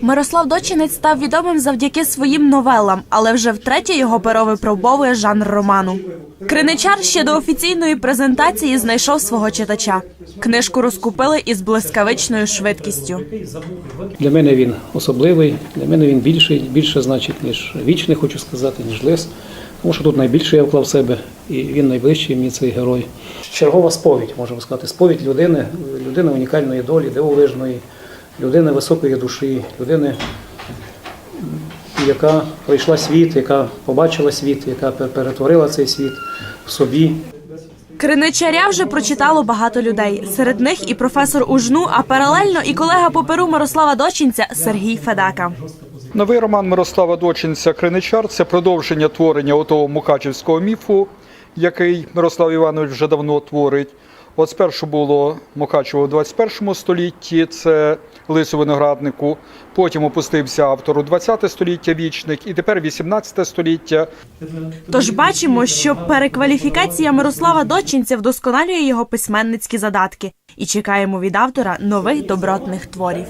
Мирослав Дочинець став відомим завдяки своїм новелам, але вже втретє його перо випробовує жанр роману. Криничар ще до офіційної презентації знайшов свого читача. Книжку розкупили із блискавичною швидкістю. Для мене він особливий, для мене він більший, більше значить, ніж вічний, хочу сказати, ніж лис. Тому що тут найбільше я вклав себе, і він найближчий мені цей герой. Чергова сповідь, можемо сказати, сповідь людини, людини унікальної долі, дивовижної, людини високої душі, людини, яка пройшла світ, яка побачила світ, яка пер- перетворила цей світ в собі, Криничаря вже прочитало багато людей. Серед них і професор Ужну, а паралельно і колега по перу Мирослава Дочинця Сергій Федака. Новий роман Мирослава Дочинця Криничар це продовження творення отого мукачівського міфу, який Мирослав Іванович вже давно творить. От спершу було Мукачево у 21 столітті, це Лису винограднику. Потім опустився автор у 20 століття вічник, і тепер 18 століття. Тож бачимо, що перекваліфікація Мирослава Дочинця вдосконалює його письменницькі задатки і чекаємо від автора нових добротних творів.